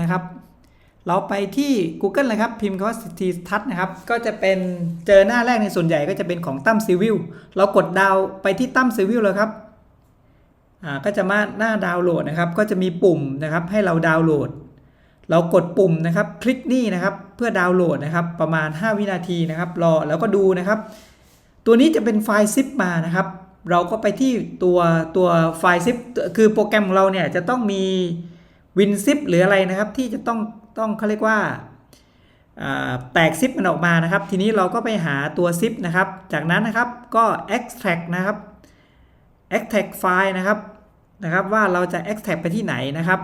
นะครับ เราไปที่ Google เลยครับ พิมพ์คำว่า City t o u c นะครับ ก็จะเป็นเจอหน้าแรกในส่วนใหญ่ก็จะเป็นของตั้มซีวิลเรากดดาวไปที่ตั้มซีวิลเลยครับอ่าก็จะมาหน้าดาวน์โหลดนะครับ ก็จะมีปุ่มนะครับให้เราดาวน์โหลด เรากดปุ่มนะครับ คลิกนี่นะครับ เพื่อดาวน์โหลดนะครับ ประมาณ 5 วินาทีนะครับ รอแล้วก็ดูนะครับ ตัวนี้จะเป็นไฟล์ซิปมานะครับ เราก็ไปที่ตัวตัวไฟล์ซิปคือโปรแกรมของเราเนี่ยจะต้องมี วินซิปหรืออะไรนะครับที่จะต้องต้องเขาเรียกว่าแตกซิปมันออกมานะครับ ทีนี้เราก็ไปหาตัวซิปนะครับ จากนั้นนะครับก็ extract นะครับ extract ไฟล์นะครับนะครับ ว่าเราจะ extract ไปที่ไหนนะครับ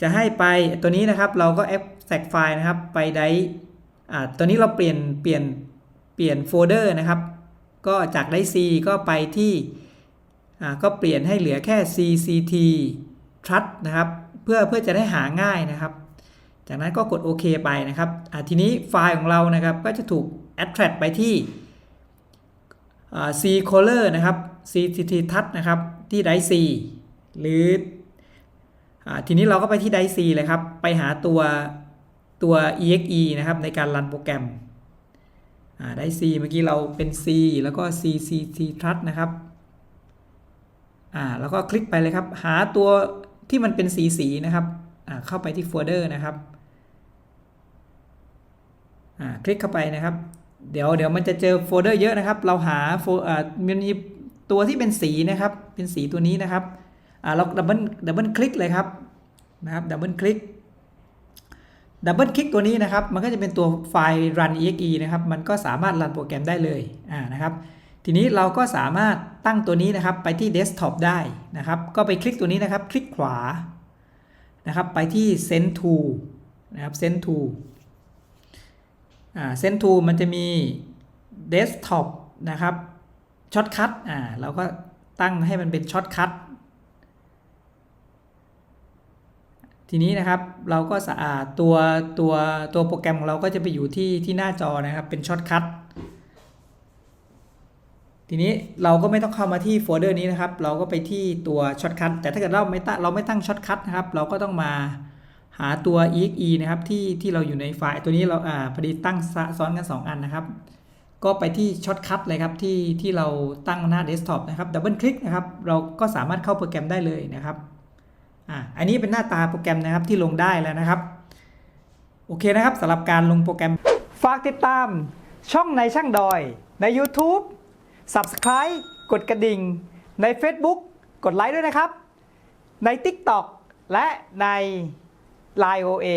จะให้ไปตัวนี้นะครับเราก็ extract ไฟล์นะครับไปไดอ่าตัวนี้เราเปลี่ยนเปลี่ยนเปลี่ยนโฟลเดอร์นะครับ ก็จากได C ก็ไปที่ ก็เปลี่ยนให้เหลือแค่ CCT Trust นะครับ เพื่อเพื่อจะได้หาง่ายนะครับ จากนั้นก็กดโอเคไปนะครับทีนี้ไฟล์ของเรานะครับก็จะถูก attract ไปที่ C color นะครับ CCT touch นะครับที่ drive C หรืออทีนี้เราก็ไปที่ drive C เลยครับ ไปหาตัวตัว exe นะครับในการรันโปรแกรมอ่า drive C เมื่อกี้เราเป็น C แล้วก็ CCT touch นะครับ อ่าแล้วก็คลิกไปเลยครับ หาตัวที่มันเป็นสีสีนะครับอ่าเข้าไปที่โฟลเดอร์นะครับอ่าคลิกเข้าไปนะครับ เดี๋ยวเดี๋ยวมันจะเจอโฟลเดอร์เยอะนะครับ เราหาโฟอ่ามันมีตัวที่เป็นสีนะครับ เป็นสีตัวนี้นะครับอ่าเราดับเบิลดับเบิลคลิกเลยครับนะครับดับเบิลคลิกดับเบิลคลิกตัวนี้นะครับ มันก็จะเป็นตัวไฟล์ run exe นะครับ มันก็สามารถรันโปรแกรมได้เลยอ่านะครับ ทีนี้เราก็สามารถตั้งตัวนี้นะครับไปที่เดสก์ท็อปได้นะครับ ก็ไปคลิกตัวนี้นะครับ คลิกขวานะครับ ไปที่ send to นะครับ send to อ่าเซนทูมันจะมีเดสก์ท็อปนะครับช็อตคัทอ่าเราก็ตั้งให้มันเป็นช็อตคัททีนี้นะครับเราก็สะอาดตัวตัวตัวโปรแกรมของเราก็จะไปอยู่ที่ที่หน้าจอนะครับเป็นช็อตคัท ทีนี้เราก็ไม่ต้องเข้ามาที่โฟลเดอร์นี้นะครับ เราก็ไปที่ตัวช็อตคัทแต่ถ้าเกิดเราไม่ตั้งเราไม่ตั้งช็อตคัทนะครับ เราก็ต้องมาหาตัว exe นะครับที่ที่เราอยู่ในไฟล์ตัวนี้เราอ่าพอดีตั้งซ้อนกัน 2 อันนะครับ ก็ไปที่ช็อตคัทเลยครับที่ที่เราตั้งหน้าเดสก์ท็อปนะครับดับเบิลคลิกนะครับ เราก็สามารถเข้าโปรแกรมได้เลยนะครับอ่าอันนี้เป็นหน้าตาโปรแกรมนะครับที่ลงได้แล้วนะครับ โอเคนะครับสำหรับการลงโปรแกรม ฝากติดตามช่องในช่างดอยใน YouTube Subscribe กดกระดิ่ง ใน Facebook กดไลค์ด้วยนะครับ ใน TikTok และใน Line OA